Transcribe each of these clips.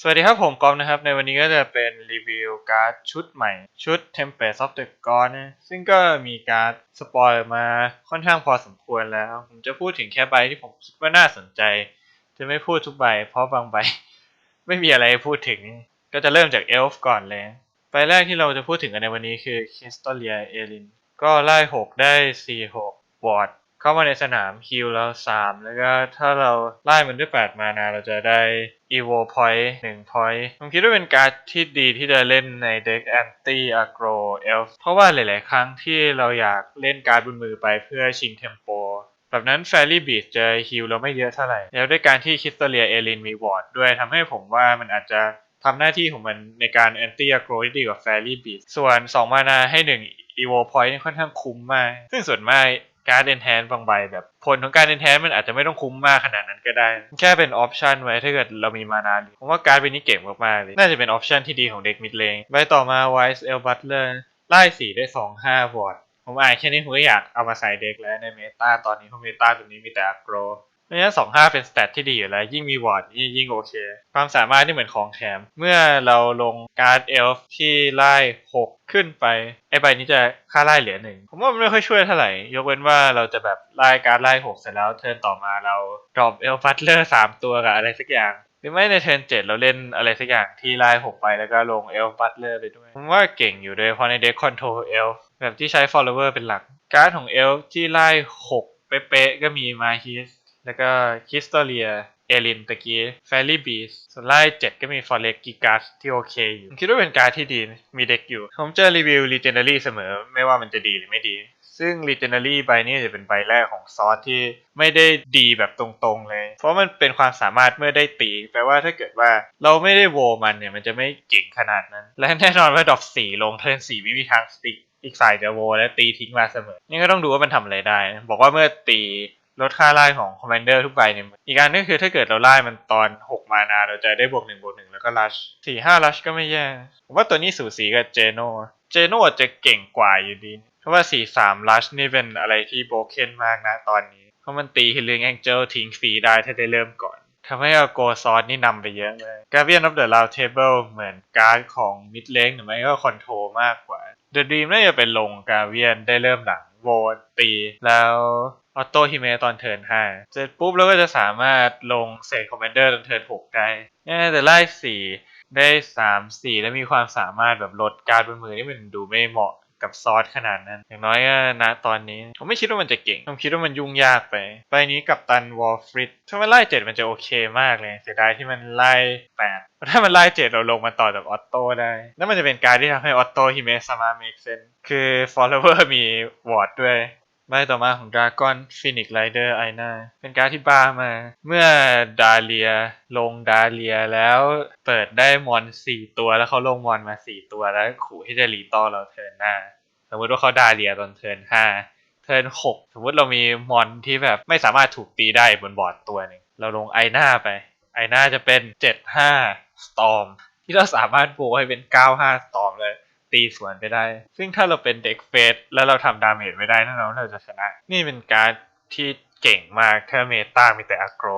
สวัสดีครับผมกอมนะครับ ในวันนี้ก็จะเป็นรีวิวการ์ดชุดใหม่ชุด Tempest of the God นะซึ่งก็มีการ์ดสปอยมาค่อนข้างพอสมควรแล้ว ผมจะพูดถึงแค่ใบที่ผมคิดว่าน่าสนใจ จะไม่พูดทุกใบ เพราะบางใบ ไม่มีอะไรพูดถึง ก็จะเริ่มจากเอลฟ์ก่อนเลย ใบแรกที่เราจะพูดถึงกันในวันนี้คือ k i s t o l i a e l i n ก็ไล่ 6 ได้ 4 6วอร์ด เข้ามาในสนามฮิลแล้ว3แล้วก็ถ้าเราไล่มันด้วย8มานาเราจะได้ evo point 1 point ผมคิดว่าเป็นการ์ดที่ดีที่จะเล่นในเด็ก anti aggro elf เพราะว่าหลาย ๆ ครั้งที่เราอยากเล่นการ์ดบนมือไปเพื่อชิงเทมโปแบบนั้น Fairy Beat จะฮิลเราไม่เยอะเท่าไหร่ แล้วด้วยการที่คิสตเลียเอลินมีวอร์ดด้วยทำให้ผมว่ามันอาจจะทำหน้าที่ของมันในการ anti aggro ที่ดีกว่า Fairy Beat ส่วน 2 มานาให้1 evo point นี่ค่อนข้างคุ้มมาก ซึ่งส่วนมาก การ์ดเดนแทนบางใบแบบผลของการเดนแทนมันอาจจะไม่ต้องคุ้มมากขนาดนั้นก็ได้ แค่เป็นออปชันไว้ถ้าเกิดเรามีมานาผมว่าการ์ดเป็นนี้เก่งมากๆเลยน่าจะเป็นออปชันที่ดีของเด็กมิดเลงใบต่อมาไวส์เอลบัตเลอร์ไล่สีได้2 5วอร์ดผมอ่านแค่นี้ผมก็อยากเอามาใส่เด็กแล้วในเมตาตอนนี้เพราะเมตาตัวนี้มีแต่อโกร ระฉะนั้นสองห้าเป็นสเตตที่ดีอยู่แล้ว ยิ่งมีวอร์ดยิ่งโอเค ความสามารถที่เหมือนของแถม เมื่อเราลงการ์ดเอลฟ์ที่ไล่หกขึ้นไป ไอใบนี้จะค่าไล่เหลือหนึ่งผมว่ามันไม่ค่อยช่วยเท่าไหร่ ยกเว้นว่าเราจะแบบไล่การ์ดไล่หกเสร็จแล้วเทิร์นต่อมาเราดรอปเอลฟัตเลอร์สามตัวกับอะไรสักอย่างหรือไม่ในเทิร์นเจ็ดเราเล่นอะไรสักอย่างที่ไล่หกไปแล้วก็ลงเอลฟัตเลอร์ไปด้วย ผมว่าเก่งอยู่เลยเพราะในเด็กคอนโทรลเอลแบบที่ใช้ follower เป็นหลัก การ์ดของเอลที่ไล่หกเป๊ะๆก็มีมาฮิส แล้วก็คิสตอเลียเอลินตะกี้แฟรี่บีสส่วนไล่เจ็ดก็มีฟอร์เรกกิกัสที่โอเคอยู่ผมคิดว่าเป็นการดที่ดีมีเด็กอยู่ ผมจะรีวิว Legendary เสมอไม่ว่ามันจะดีหรือไม่ดี ซึ่ง Legendary ใบนี้จะเป็นใบแรกของซอสที่ไม่ได้ดีแบบตรงๆเลย เพราะมันเป็นความสามารถเมื่อได้ตีแปลว่าถ้าเกิดว่าเราไม่ได้โวมันเนี่ยมันจะไม่เก่งขนาดนั้น และแน่นอนว่าดอกสี่ลงเทิร์นสี่ไม่มีทางสติกอีกฝ่ายจะโวและตีทิ้งมาเสมอ นี่ก็ต้องดูว่ามันทำอะไรได้นะบอกว่าเมื่อตี ลดค่าไล่ของคอมมานเดอร์ทุกใบเนี่ยอีกการนึงคือถ้าเกิดเราไล่มันตอน 6 มานาเราจะได้บวก1บวก1แล้วก็ลัช4 5ลัชก็ไม่แย่ผมว่าตัวนี้สูสีกับเจโนเจโนจะเก่งกว่าอยู่ดี เพราะว่า4 3ลัชนี่เป็นอะไรที่โบเคนมากนะตอนนี้ เพราะมันตีฮิลเลงแองเจิลทิ้งฟรีได้ถ้าได้เริ่มก่อนทำให้เอาโกซอนนี่นำไปเยอะเลยกาเวียนออฟเดอะลาวเทเบิลเหมือนการ์ดของมิดเลงหรือไม่ก็คอนโทรมากกว่าเดอะดีมน่าจะเป็นลงกาเวียนได้เริ่มหลัง โวตี แล้วออโต้ฮิเมะตอนเทิร์นห้าเสร็จปุ๊บแล้วก็จะสามารถลงเศษคอมมานเดอร์ตอนเทิร์นหกได้เนี่ยแต่ไล่สี่ได้สามสี่แล้วมีความสามารถแบบลดการบนมือที่มันดูไม่เหมาะ กับซอสขนาดนั้น อย่างน้อยก็ณตอนนี้ ผมไม่คิดว่ามันจะเก่ง ผมคิดว่ามันยุ่งยากไปไปนี้กับตันวอลฟริดถ้ามันไล่เจ็ดมันจะโอเคมากเลย เสียดายที่มันไล่แปดถ้ามันไล่เจ็ดเราลงมาต่อจากออตโต้ได้ แล้วมันจะเป็นการที่ทำให้ออตโต้ฮิเมะสามาเมกเซนคือ follower มีวอร์ดด้วย ใบต่อมาของ Dragon Phoenix Rider i n a เป็นการดที่บ้ามา เมื่อดาเลียลงดาเลียแล้วเปิดได้มอนสี่ตัวแล้วเขาลงมอนมาสี่ตัวแล้วขู่ให้จะรีตอเราเทิร์นหน้า สมมติว่าเขาดาเลียตอนเทิร์นห้าเทิร์นหกสมมติเรามีมอนที่แบบไม่สามารถถูกตีได้บนบอร์ดตัวหนึ่งเราลงไอหน้าไป ไอหน้าจะเป็นเจ็ดห้าสตอมที่เราสามารถโบว์ให้เป็นเก้าห้าสตอมเลย ตีสวนไปได้ ซึ่งถ้าเราเป็นเด็กเฟสแล้วเราทำดาเมจไม่ได้แน่นนว่าเราจะชนะ นี่เป็นการที่เก่งมากถ้าเมตามีแต่อ g โกร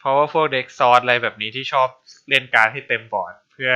เพราะว่าพวกเด็กซอสอะไรแบบนี้ที่ชอบเล่นการดให้เต็มบอร์ดเพื่อ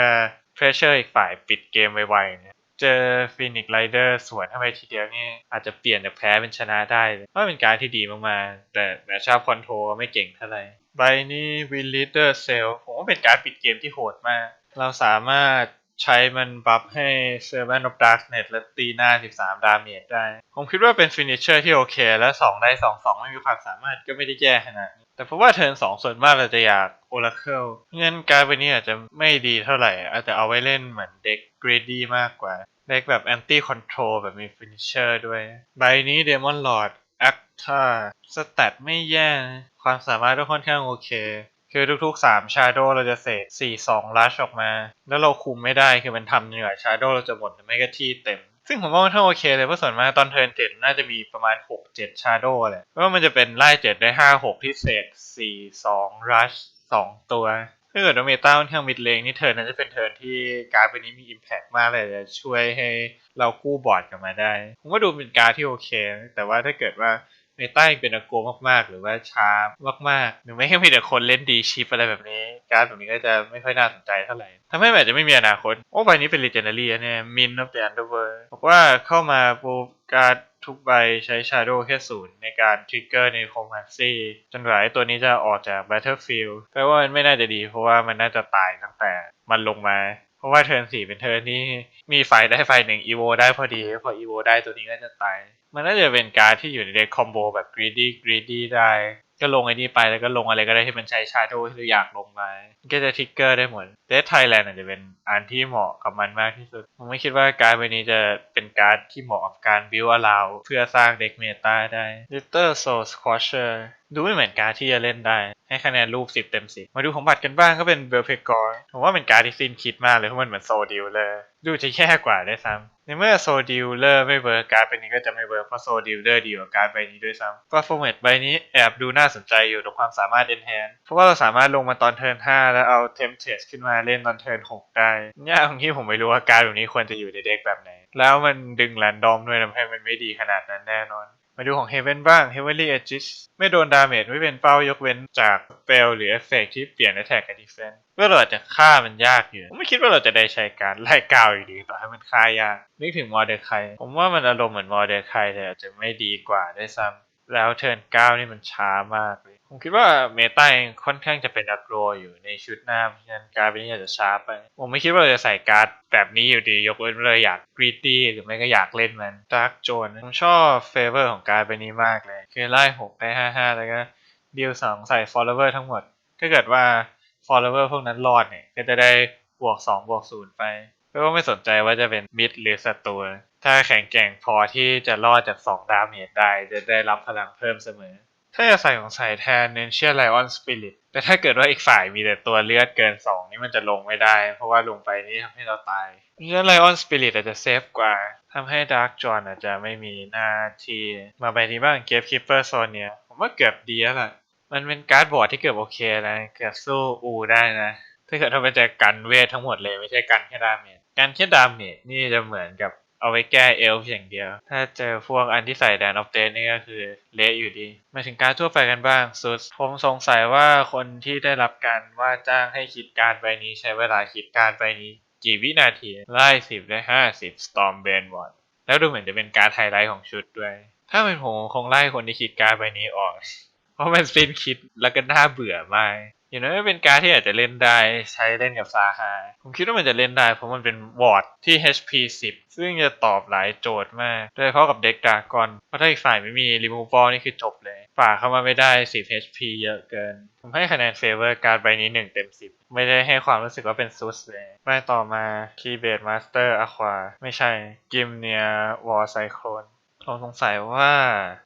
เพรสเชอร์อีกฝ่ายปิดเกมไวๆเนี่ยเจอฟินิกไรเดอร์สวนเข้าไปทีเดียวนี่อาจจะเปลี่ยนจากแพ้เป็นชนะได้เลยเพราเป็นการที่ดีมากๆ แต่แต่ชาบคอนโทรไม่เก่งเท่าไหร่ใบนี้วิลลิเดอร์เซลผมว่าเป็นการปิดเกมที่โหดมาก เราสามารถ ใช้มันบัฟให้ Servant of Darkness และตีหน้า 13 ดาเมจได้ ผมคิดว่าเป็นฟินิชเชอร์ที่โอเค และ 2 ได้ 2 2 ไม่มีความสามารถก็ไม่ได้แย่ขนาดนี้แต่เพราะว่าเทิร์น2ส่วนมากเราจะอยาก Oracle งั้นการดใบนี้อาจจะไม่ดีเท่าไหร่ อาจจะเอาไว้เล่นเหมือนเด็ก Greedy มากกว่า เด็กแบบ Anti Control แบบมี Finisher ด้วย ใบนี้ Demon Lord Acta สแตทไม่แย่ ความสามารถก็ค่อนข้างโอเค คือทุกๆ 3 Shadow เราจะเสก4 2 Rush ออกมา แล้วเราคุมไม่ได้คือมันทำเหนื่อย Shadow เราจะหมดไม่ก็ที่เต็ม ซึ่งผมว่ามันทั้งโอเคเลยเพราะส่วนมากตอนเทิร์นเจ็ดน่าจะมีประมาณ 6 7 Shadow แหละเพราะว่ามันจะเป็นไล่เจ็ดได้ 5 6 ที่เสก4 2 Rush 2 ตัวถ้าเกิดว่าเมตาค่อนข้างมิดเลงนี่เทิร์นนั้นจะเป็นเทิร์นที่การ์ดใบนี้มี Impact มากเลยจะช่วยให้เรากู้บอร์ดกลับมาได้ ผมว่าดูเป็นการดที่โอเค แต่ว่าถ้าเกิดว่า เมตายังเป็นอโกมากๆ หรือว่าช้ามากๆหรือไม่ก็มีแต่คนเล่นดีชิปอะไรแบบนี้ การดแบบนี้ก็จะไม่ค่อยน่าสนใจเท่าไหร่ทำให้มันอาจะไม่มีอนาคต โอ้ใบนี้เป็น legendary อะเนี่ยมิน of the underworld บอกว่าเข้ามาปุ๊บการทุกใบใช้ shadow แค่ศูนย์ในการทริกเกอร์ในโคมฮันซี่จนกว่าไอตัวนี้จะออกจาก battlefield แปลว่ามันไม่น่าจะดีเพราะว่ามันน่าจะตายตั้งแต่มันลงมา ราะว่าเทิร์นสี่เป็นเทิร์นที่มีไฟได้ไฟหนึ่งอีโวได้พอดี พออีโวได้ตัวนี้ก็จะตายมันน่าจะเป็นการที่อยู่ในเด็กคอมโบแบบ greedy greedy ได้ ก็ลงไอ้นี่ไปแล้วก็ลงอะไรก็ได้ที่มันใช้ shadow ที่เราอยากลงมามันก็จะทิกเกอร์ได้หมด Dead Thailand อาจจะเป็นอันที่เหมาะกับมันมากที่สุด ผมไม่คิดว่าการ์ดใบนี้จะเป็นการ์ดที่เหมาะกับการ build allow เพื่อสร้างเด็กเมตาได้ Litter Soul Squasher ดูไม่เหมือนการ์ที่จะเล่นได้ ให้คะแนนรูป 10 เต็ม 10 มาดูของบัตรกันบ้างก็เป็นเบลเพกอร์ผมว่าเป็นการ์ที่สิ้นคิดมากเลยเพราะมันเหมือนโซดิลเลย ดูจะแย่กว่าได้วยซ้ำในเมื่อโซดิลเลอร์ไม่เวิร์กการ์ดใบนี้ก็จะไม่เวิร์กเพราะโซดิลเลอร์ดีกว่าการ์ดใบนี้ด้วยซ้ำก็ฟอร์แมตใบนี้แอบดูน่าสนใจอยู่ตรงความสามารถเ n นแ n เพราะว่าเราสามารถลงมาตอนเทิร์น5แล้วเอาเทมเทสขึ้นมาเล่นตอนเทิร์น6ได้ยากตรงที่ผมไม่รู้ว่าการ์ดแบบนี้ควรจะอยู่ในเด็กแบบไหน แล้วมันดึงแรนดอมด้วยทำให้มันไม่ดีขนาดนั้นแน่นอน มาดูของ Heaven บ้าง Heavenly Edges ไม่โดนดาเมจไม่เป็นเป้ายกเว้นจากเปลหรือเอฟเฟกที่เปลี่ยนในแท็กกับ defense เพื่อเราอาจจะฆ่ามันยากอยู่ ไม่คิดว่าเราจะได้ใช้การไล่กาวอยู่ดีต่อให้มันฆ่ายาก นึกถึงมอเดอร์ไคผมว่ามันอารมณ์เหมือนมอเดอร์ไคแต่อาจจะไม่ดีกว่าได้ซ้ำ แล้วเทิร์นเก้านี่มันช้ามากเลย ผมคิดว่าเมตาเองค่อนข้างจะเป็นอักโรอยู่ในชุดหน้า เพราะฉะนั้นการ์ดเป็นนี้อาจจะช้าไป ผมไม่คิดว่าเราจะใส่การ์ดแบบนี้อยู่ดี ยกเว้นเราอยากกรีดดี้หรือไม่ก็อยากเล่นมันดาร์กโจนผมชอบเฟเวอร์ของการ์ดใบนี้มากเลย คือไล่หกไปห้าห้าแล้วก็ดีลสองใส่ follower ทั้งหมด ถ้าเกิดว่า follower พวกนั้นรอดเนี่ยก็จะได้บวกสองบวกศูนย์ไป เพราะว่าไม่สนใจว่าจะเป็นมิดหรือศัตรูถ้าแข็งแกร่งพอที่จะรอดจากสองดาเมจได้จะได้รับพลังเพิ่มเสมอ ถ้าจะใส่ของใส่แทนเนนเชียไลออนสปิริตแต่ถ้าเกิดว่าอีกฝ่ายมีแต่ตัวเลือดเกิน2นี่มันจะลงไม่ได้ เพราะว่าลงไปนี่ทำให้เราตายเนไลออนสปิริตอาจจะเซฟกว่าทำให้ดาร์กจอนอาจจะไม่มีหน้าที่มาใบนี้บ้างเกฟคิปเปอร์โซนเนี่ยผมว่าเกือบดีแล้วล่ะมันเป็นการ์ดบอร์ดที่เกือบโอเคนะเกือบสู้อูได้นะถ้าเกิดว่ามันจะกันเวททั้งหมดเลยไม่ใช่กันแค่ดาเมจ กันแค่ดาเมจนี่จะเหมือนกับเอาไว้แก้เอลฟ์อย่างเดียว ถ้าเจอพวกอันที่ใส่แดนออฟเดนนี่ก็คือเละอยู่ดี มาถึงการทั่วไปกันบ้างสุดผมสงสัยว่าคนที่ได้รับการว่าจ้างให้คิดการใบนี้ใช้เวลาคิดการใบนี้ กี่วินาทีไล่สิบได้ห้าสิบสตอมเบนวอดแล้วดูเหมือนจะเป็นการไฮไลท์ของชุดด้วย ถ้าเป็นผมคงไล่คนที่คิดการใบนี้ออก เพราะมันสิ้นคิดแล้วก็น่าเบื่อมาก อย่างน้อยเป็นการที่อาจจะเล่นได้ใช้เล่นกับซาฮาผมคิดว่ามันจะเล่นได้เพราะมันเป็นวอร์ดที่ HP 10 ซึ่งจะตอบหลายโจทย์มาก โดยเฉพาะกับเด็กดากอนเพราะถ้าอีกฝ่ายไม่มี removal นี่คือจบเลย ฝ่าเข้ามาไม่ได้ 10 HP เยอะเกิน ผมให้คะแนนเฟเวอร์การใบนี้ 1 เต็ม 10 ไม่ได้ให้ความรู้สึกว่าเป็นซุสเลยใบต่อมา Keyblade Master Aqua ไม่ใช่ Gimnia War Cyclone ผมสงสัยว่า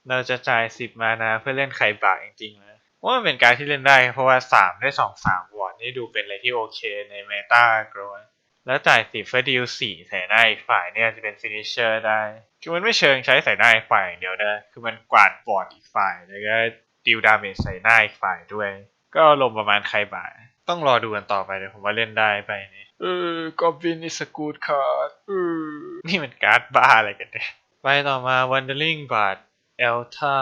เราจะจ่าย 10 มานาเพื่อเล่นไข่บากจริงๆนะ ว่ามันเป็นการที่เล่นได้ เพราะว่า3ได้2 3วอร์ดนี่ดูเป็นอะไรที่โอเคในเมตาโกรนแล้วจ่าย10เพื่อดีล4ใส่หน้าอีกฝ่ายเนี่ยจะเป็นฟินิชเชอร์ได้ คือมันไม่เชิงใช้ใส่หน้าอีกฝ่ายอย่างเดียวนะ คือมันกวาดบอร์ดอีกฝ่าย แล้วก็ดีลดาเมจใส่หน้าอีกฝ่ายด้วย ก็ลมณ์ประมาณไข่บากต้องรอดูกันต่อไปเลยผมว่าเล่นได้ไปนี่เออกอบบินอิสกูดคาร์ดเออนี่มันการ์ดบ้าอะไรกันเนี่ยไปต่อมา Wandering Bard Elta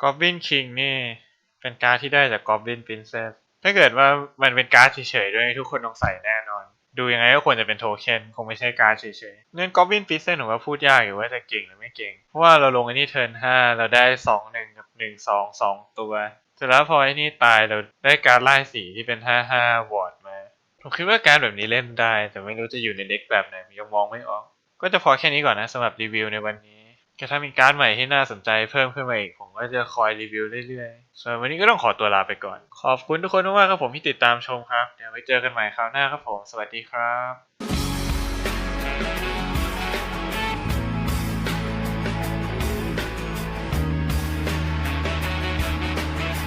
Goblin King นี่ เป็นการ์ดที่ได้จาก Goblin Princess ถ้าเกิดว่ามันเป็นการ์ดเฉยๆด้วยทุกคนต้องใส่แน่นอน ดูยังไงก็ควรจะเป็นโทเค็นคงไม่ใช่การ์ดเฉยๆเนื่อง Goblin Princess ผมว่าพูดยากอยู่ว่าจะเก่งหรือไม่เก่ง เพราะว่าเราลงอันนี้เทิร์น5เราได้2 1กับ1 2 2ตัวเสร็จแล้วพอไอ้นี่ตายเราได้การ์ดไล่สีที่เป็น5 5วอร์ดมาผมคิดว่าการดแบบนี้เล่นได้ แต่ไม่รู้จะอยู่ในเด็กแบบไหนยังมองไม่ออก ก็จะพอแค่นี้ก่อนนะสำหรับรีวิวในวันนี้ แต่ถ้ามีการ์ดใหม่ที่น่าสนใจเพิ่มขึ้นมาอีก ผมก็จะคอยรีวิวเรื่อยๆ ส่วนวันนี้ก็ต้องขอตัวลาไปก่อน ขอบคุณทุกคนมากๆครับผมที่ติดตามชมครับ เดี๋ยวไว้เจอกันใหม่คราวหน้าครับผม สวัสดีครับ